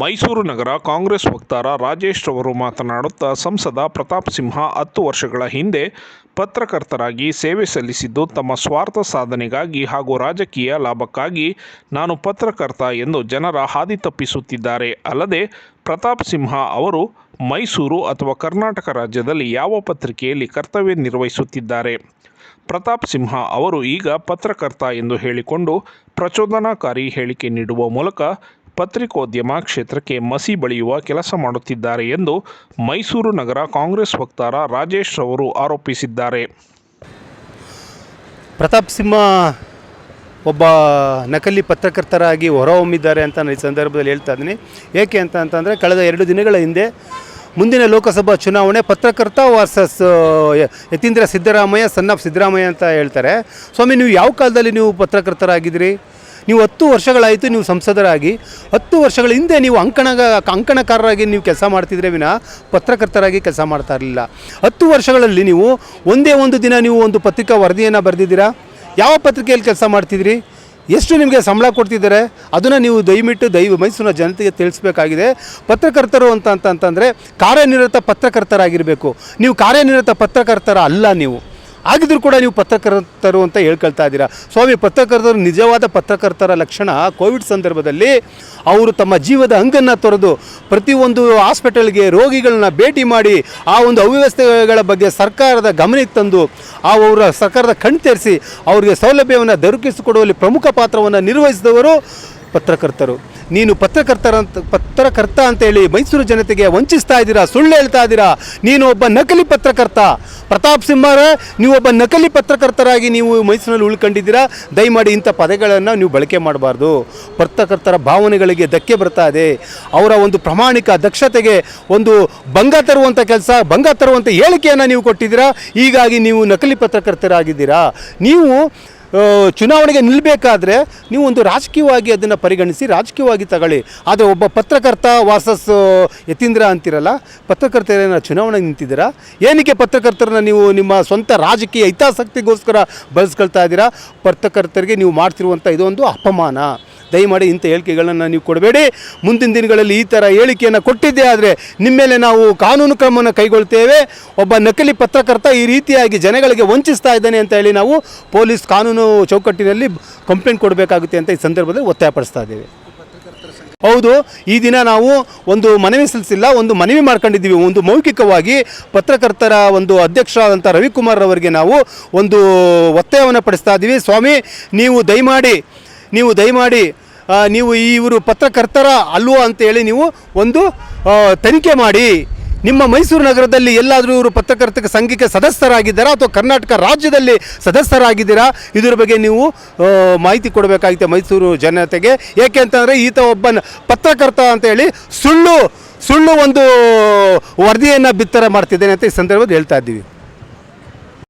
ಮೈಸೂರು ನಗರ ಕಾಂಗ್ರೆಸ್ ವಕ್ತಾರ ರಾಜೇಶ್ ರವರು ಮಾತನಾಡುತ್ತಾ ಸಂಸದ ಪ್ರತಾಪ್ ಸಿಂಹ ಹತ್ತು ವರ್ಷಗಳ ಹಿಂದೆ ಪತ್ರಕರ್ತರಾಗಿ ಸೇವೆ ಸಲ್ಲಿಸಿದ್ದು ತಮ್ಮ ಸ್ವಾರ್ಥ ಸಾಧನೆಗಾಗಿ ಹಾಗೂ ರಾಜಕೀಯ ಲಾಭಕ್ಕಾಗಿ ನಾನು ಪತ್ರಕರ್ತ ಎಂದು ಜನರ ಹಾದಿ ತಪ್ಪಿಸುತ್ತಿದ್ದಾರೆ. ಅಲ್ಲದೆ ಪ್ರತಾಪ್ ಸಿಂಹ ಅವರು ಮೈಸೂರು ಅಥವಾ ಕರ್ನಾಟಕ ರಾಜ್ಯದಲ್ಲಿ ಯಾವ ಪತ್ರಿಕೆಯಲ್ಲಿ ಕರ್ತವ್ಯ ನಿರ್ವಹಿಸುತ್ತಿದ್ದಾರೆ? ಪ್ರತಾಪ್ ಸಿಂಹ ಅವರು ಈಗ ಪತ್ರಕರ್ತ ಎಂದು ಹೇಳಿಕೊಂಡು ಪ್ರಚೋದನಾಕಾರಿ ಹೇಳಿಕೆ ನೀಡುವ ಮೂಲಕ ಪತ್ರಿಕೋದ್ಯಮ ಕ್ಷೇತ್ರಕ್ಕೆ ಮಸಿ ಬಳಿಯುವ ಕೆಲಸ ಮಾಡುತ್ತಿದ್ದಾರೆ ಎಂದು ಮೈಸೂರು ನಗರ ಕಾಂಗ್ರೆಸ್ ವಕ್ತಾರ ರಾಜೇಶ್ ಅವರು ಆರೋಪಿಸಿದ್ದಾರೆ. ಪ್ರತಾಪ್ ಸಿಂಹ ಒಬ್ಬ ನಕಲಿ ಪತ್ರಕರ್ತರಾಗಿ ಹೊರಹೊಮ್ಮಿದ್ದಾರೆ ಅಂತ ನಾನು ಈ ಸಂದರ್ಭದಲ್ಲಿ ಹೇಳ್ತಾ ಇದ್ದೀನಿ. ಏಕೆ ಅಂತ ಅಂತಂದರೆ ಕಳೆದ ಎರಡು ದಿನಗಳ ಹಿಂದೆ ಮುಂದಿನ ಲೋಕಸಭಾ ಚುನಾವಣೆ ಪತ್ರಕರ್ತ ವರ್ಸಸ್ ಯತೀಂದ್ರ ಸಿದ್ದರಾಮಯ್ಯ, ಸನ್ ಸಿದ್ದರಾಮಯ್ಯ ಅಂತ ಹೇಳ್ತಾರೆ. ಸ್ವಾಮಿ, ನೀವು ಯಾವ ಕಾಲದಲ್ಲಿ ನೀವು ಪತ್ರಕರ್ತರಾಗಿದ್ದೀರಿ? ನೀವು ಹತ್ತು ವರ್ಷಗಳಾಯಿತು ನೀವು ಸಂಸದರಾಗಿ, ಹತ್ತು ವರ್ಷಗಳ ಹಿಂದೆ ನೀವು ಅಂಕಣ, ಅಂಕಣಕಾರರಾಗಿ ನೀವು ಕೆಲಸ ಮಾಡ್ತಿದ್ರೆ ವಿನ ಪತ್ರಕರ್ತರಾಗಿ ಕೆಲಸ ಮಾಡ್ತಾ ಇರಲಿಲ್ಲ. ಹತ್ತು ವರ್ಷಗಳಲ್ಲಿ ನೀವು ಒಂದೇ ಒಂದು ದಿನ ನೀವು ಒಂದು ಪತ್ರಿಕಾ ವರದಿಯನ್ನು ಬರೆದಿದ್ದೀರಾ? ಯಾವ ಪತ್ರಿಕೆಯಲ್ಲಿ ಕೆಲಸ ಮಾಡ್ತಿದ್ರಿ? ಎಷ್ಟು ನಿಮಗೆ ಸಂಬಳ ಕೊಡ್ತಿದ್ದಾರೆ? ಅದನ್ನು ನೀವು ದಯವಿಟ್ಟು ದಯ ಮೈಸೂರಿನ ಜನತೆಗೆ ತಿಳಿಸ್ಬೇಕಾಗಿದೆ. ಪತ್ರಕರ್ತರು ಅಂತ ಅಂತಂತಂದರೆ ಕಾರ್ಯನಿರತ ಪತ್ರಕರ್ತರಾಗಿರಬೇಕು. ನೀವು ಕಾರ್ಯನಿರತ ಪತ್ರಕರ್ತರ ಅಲ್ಲ ನೀವು. ಆಗಿದ್ರೂ ಕೂಡ ನೀವು ಪತ್ರಕರ್ತರು ಅಂತ ಹೇಳ್ಕೊಳ್ತಾ ಇದ್ದೀರಾ? ಸ್ವಾಮಿ, ಪತ್ರಕರ್ತರು ನಿಜವಾದ ಪತ್ರಕರ್ತರ ಲಕ್ಷಣ ಕೋವಿಡ್ ಸಂದರ್ಭದಲ್ಲಿ ಅವರು ತಮ್ಮ ಜೀವದ ಹಂಗನ್ನು ತೊರೆದು ಪ್ರತಿಯೊಂದು ಹಾಸ್ಪಿಟಲ್ಗೆ ರೋಗಿಗಳನ್ನ ಭೇಟಿ ಮಾಡಿ ಆ ಒಂದು ಅವ್ಯವಸ್ಥೆಗಳ ಬಗ್ಗೆ ಸರ್ಕಾರದ ಗಮನಕ್ಕೆ ತಂದು, ಆ ಅವರ ಸರ್ಕಾರದ ಕಣ್ತೆರಿಸಿ, ಅವರಿಗೆ ಸೌಲಭ್ಯವನ್ನು ದೊರಕಿಸಿಕೊಡುವಲ್ಲಿ ಪ್ರಮುಖ ಪಾತ್ರವನ್ನು ನಿರ್ವಹಿಸಿದವರು ಪತ್ರಕರ್ತರು. ನೀನು ಪತ್ರಕರ್ತರ ಪತ್ರಕರ್ತ ಅಂತೇಳಿ ಮೈಸೂರು ಜನತೆಗೆ ವಂಚಿಸ್ತಾ ಇದ್ದೀರಾ, ಸುಳ್ಳು ಹೇಳ್ತಾ ಇದ್ದೀರಾ? ನೀನು ಒಬ್ಬ ನಕಲಿ ಪತ್ರಕರ್ತ. ಪ್ರತಾಪ್ ಸಿಂಹರೇ, ನೀವು ಒಬ್ಬ ನಕಲಿ ಪತ್ರಕರ್ತರಾಗಿ ನೀವು ಮೈಸೂರಿನಲ್ಲಿ ಉಳ್ಕೊಂಡಿದ್ದೀರಾ? ದಯಮಾಡಿ ಇಂಥ ಪದಗಳನ್ನು ನೀವು ಬಳಕೆ ಮಾಡಬಾರ್ದು. ಪತ್ರಕರ್ತರ ಭಾವನೆಗಳಿಗೆ ಧಕ್ಕೆ ಬರ್ತಾ ಇದೆ. ಅವರ ಒಂದು ಪ್ರಾಮಾಣಿಕ ದಕ್ಷತೆಗೆ ಒಂದು ಭಂಗ ತರುವಂಥ ಕೆಲಸ, ಭಂಗ ತರುವಂಥ ಹೇಳಿಕೆಯನ್ನು ನೀವು ಕೊಟ್ಟಿದ್ದೀರಾ? ಹೀಗಾಗಿ ನೀವು ನಕಲಿ ಪತ್ರಕರ್ತರಾಗಿದ್ದೀರಾ? ನೀವು ಚುನಾವಣೆಗೆ ನಿಲ್ಲಬೇಕಾದ್ರೆ ನೀವು ಒಂದು ರಾಜಕೀಯವಾಗಿ ಅದನ್ನು ಪರಿಗಣಿಸಿ, ರಾಜಕೀಯವಾಗಿ ತಗೊಳ್ಳಿ. ಆದರೆ ಒಬ್ಬ ಪತ್ರಕರ್ತ ವಾಸಸ್ ಯತೀಂದ್ರ ಅಂತಿರಲ್ಲ ಪತ್ರಕರ್ತರೇನ ಚುನಾವಣೆಗೆ ನಿಂತಿದ್ದೀರಾ? ಏನಕ್ಕೆ ಪತ್ರಕರ್ತರನ್ನ ನೀವು ನಿಮ್ಮ ಸ್ವಂತ ರಾಜಕೀಯ ಹಿತಾಸಕ್ತಿಗೋಸ್ಕರ ಬಳಸ್ಕೊಳ್ತಾ ಇದ್ದೀರಾ? ಪತ್ರಕರ್ತರಿಗೆ ನೀವು ಮಾಡ್ತಿರುವಂಥ ಇದೊಂದು ಅಪಮಾನ. ದಯಮಾಡಿ ಇಂಥ ಹೇಳಿಕೆಗಳನ್ನು ನೀವು ಕೊಡಬೇಡಿ. ಮುಂದಿನ ದಿನಗಳಲ್ಲಿ ಈ ಥರ ಹೇಳಿಕೆಯನ್ನು ಕೊಟ್ಟಿದ್ದೇ ಆದರೆ ನಿಮ್ಮ ಮೇಲೆ ನಾವು ಕಾನೂನು ಕ್ರಮವನ್ನು ಕೈಗೊಳ್ತೇವೆ. ಒಬ್ಬ ನಕಲಿ ಪತ್ರಕರ್ತ ಈ ರೀತಿಯಾಗಿ ಜನಗಳಿಗೆ ವಂಚಿಸ್ತಾ ಇದ್ದಾನೆ ಅಂತ ಹೇಳಿ ನಾವು ಪೊಲೀಸ್ ಕಾನೂನು ಚೌಕಟ್ಟಿನಲ್ಲಿ ಕಂಪ್ಲೇಂಟ್ ಕೊಡಬೇಕಾಗುತ್ತೆ ಅಂತ ಈ ಸಂದರ್ಭದಲ್ಲಿ ಒತ್ತಾಯಪಡಿಸ್ತಾ ಇದ್ದೇವೆ. ಹೌದು, ಈ ದಿನ ನಾವು ಒಂದು ಮನವಿ ಸಲ್ಲಿಸಿಲ್ಲ, ಒಂದು ಮನವಿ ಮಾಡ್ಕೊಂಡಿದ್ದೀವಿ. ಒಂದು ಮೌಖಿಕವಾಗಿ ಪತ್ರಕರ್ತರ ಒಂದು ಅಧ್ಯಕ್ಷರಾದಂಥ ರವಿಕುಮಾರ್ ಅವರಿಗೆ ನಾವು ಒಂದು ಒತ್ತಾಯವನ್ನು ಪಡಿಸ್ತಾ ಇದ್ದೀವಿ. ಸ್ವಾಮಿ, ನೀವು ದಯಮಾಡಿ ನೀವು ದಯಮಾಡಿ ನೀವು ಇವರು ಪತ್ರಕರ್ತರ ಅಲ್ವೋ ಅಂತೇಳಿ ನೀವು ಒಂದು ತನಿಖೆ ಮಾಡಿ. ನಿಮ್ಮ ಮೈಸೂರು ನಗರದಲ್ಲಿ ಎಲ್ಲಾದರೂ ಇವರು ಪತ್ರಕರ್ತಕ್ಕೆ ಸಂಘಕ್ಕೆ ಸದಸ್ಯರಾಗಿದ್ದಾರಾ ಅಥವಾ ಕರ್ನಾಟಕ ರಾಜ್ಯದಲ್ಲಿ ಸದಸ್ಯರಾಗಿದ್ದೀರಾ? ಇದ್ರ ಬಗ್ಗೆ ನೀವು ಮಾಹಿತಿ ಕೊಡಬೇಕಾಗಿತ್ತು ಮೈಸೂರು ಜನತೆಗೆ. ಏಕೆ ಅಂತಂದರೆ ಈತ ಒಬ್ಬ ಪತ್ರಕರ್ತ ಅಂತೇಳಿ ಸುಳ್ಳು ಸುಳ್ಳು ಒಂದು ವರದಿಯನ್ನು ಬಿತ್ತರ ಮಾಡ್ತಿದ್ದೇನೆ ಅಂತ ಈ ಸಂದರ್ಭದಲ್ಲಿ ಹೇಳ್ತಾ ಇದ್ದೀವಿ.